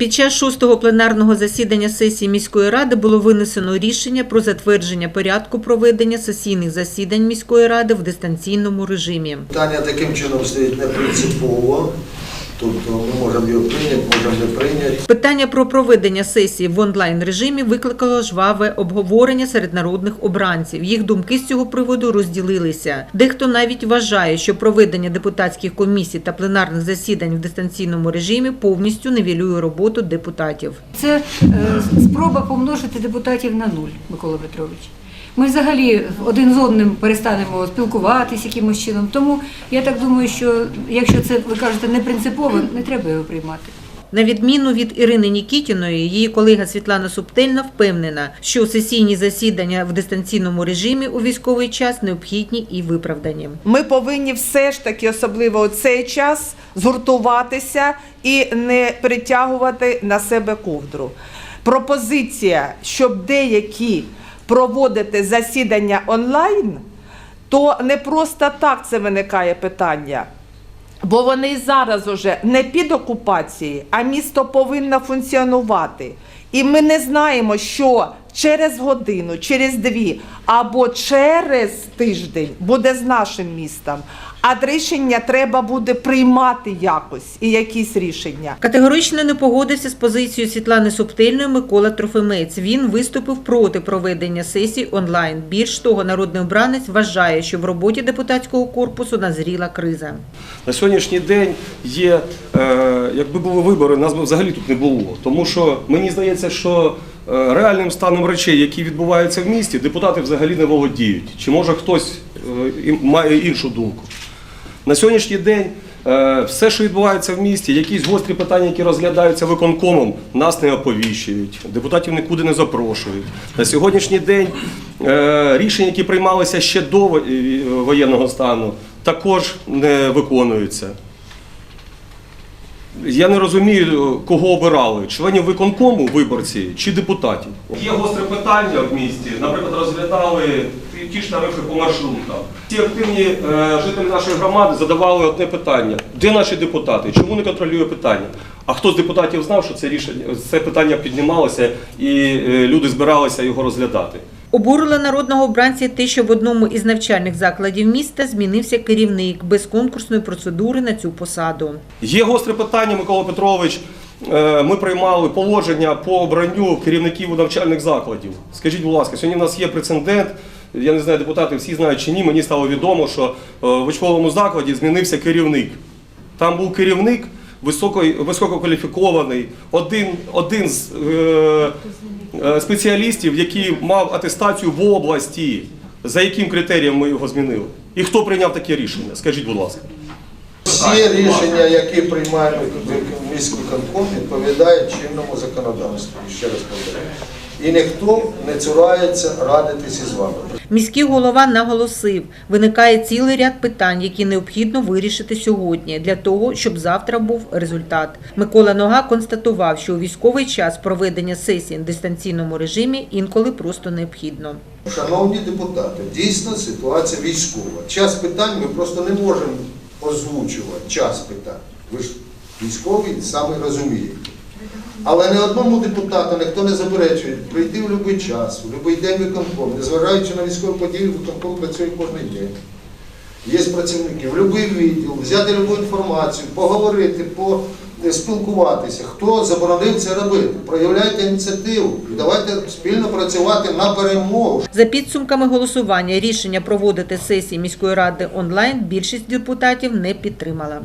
Під час шостого пленарного засідання сесії міської ради було винесено рішення про затвердження порядку проведення сесійних засідань міської ради в дистанційному режимі. Питання таким чином стоїть не принципово, тобто ми можемо його прийняти, можемо не прийняти. Питання про проведення сесії в онлайн режимі викликало жваве обговорення серед народних обранців. Їх думки з цього приводу розділилися. Дехто навіть вважає, що проведення депутатських комісій та пленарних засідань в дистанційному режимі повністю нівелює роботу депутатів. Це е, спроба помножити депутатів на нуль, Микола Петрович. Ми взагалі один з одним перестанемо спілкуватись якимось чином. Тому я так думаю, що якщо це ви кажете не принципово, не треба його приймати. На відміну від Ірини Нікітіної, її колега Світлана Субтельна впевнена, що сесійні засідання в дистанційному режимі у військовий час необхідні і виправдані. Ми повинні все ж таки, особливо у цей час, згуртуватися і не притягувати на себе ковдру. Пропозиція, щоб деякі проводити засідання онлайн, то не просто так це виникає питання. Бо вони зараз уже не під окупацією, а місто повинно функціонувати. І ми не знаємо, що через годину, через дві або через тиждень буде з нашим містом. А рішення треба буде приймати якось і якісь рішення. Категорично не погодився з позицією Світлани Субтильної Микола Трофимець. Він виступив проти проведення сесій онлайн. Більш того, народний обранець вважає, що в роботі депутатського корпусу назріла криза. На сьогоднішній день є, е, якби були вибори, нас би взагалі тут не було. Тому що мені здається, що реальним станом речей, які відбуваються в місті, депутати взагалі не володіють. Чи може хтось е, має іншу думку? На сьогоднішній день е, все, що відбувається в місті, якісь гострі питання, які розглядаються виконкомом, нас не оповіщують, депутатів нікуди не запрошують. На сьогоднішній день е, рішення, які приймалися ще до е, воєнного стану, також не виконуються. Я не розумію, кого обирали, членів виконкому виборці чи депутатів. Є гостре питання в місті. Наприклад, розглядали ті- ж тарифи по маршрутам. Ті активні е, жителі нашої громади задавали одне питання: де наші депутати? Чому не контролює питання? А хто з депутатів знав, що це рішення це питання піднімалося і е, люди збиралися його розглядати? Обурило народного обранця те, що в одному із навчальних закладів міста змінився керівник без конкурсної процедури на цю посаду. Є гостре питання, Микола Петрович. Е, Ми приймали положення по обранню керівників навчальних закладів. Скажіть, будь ласка, сьогодні в нас є прецедент. Я не знаю, депутати всі знають чи ні. Мені стало відомо, що е, в учбовому закладі змінився керівник. Там був керівник високий, висококваліфікований, один, один з е, спеціалістів, який мав атестацію в області. За яким критерієм ми його змінили? І хто прийняв таке рішення? Скажіть, будь ласка. Всі рішення, які приймає міський конком, відповідають чинному законодавству. Ще раз повторюю. І ніхто не цурається радитися з вами. Міський голова наголосив, виникає цілий ряд питань, які необхідно вирішити сьогодні для того, щоб завтра був результат. Микола Нога констатував, що у військовий час проведення сесії в дистанційному режимі інколи просто необхідно. Шановні депутати, дійсно ситуація військова. Час питань ми просто не можемо озвучувати. Час питань. Ви ж військовий саме розумієте. Але не одному депутату ніхто не заперечує прийти в будь-який час, в будь-який день виконком, незважаючи на військові події, виконком працює кожен день. Є працівники в будь-який відділ, взяти будь-яку інформацію, поговорити, поспілкуватися. Хто заборонив це робити? Проявляйте ініціативу і давайте спільно працювати на перемогу. За підсумками голосування рішення проводити сесії міської ради онлайн більшість депутатів не підтримала.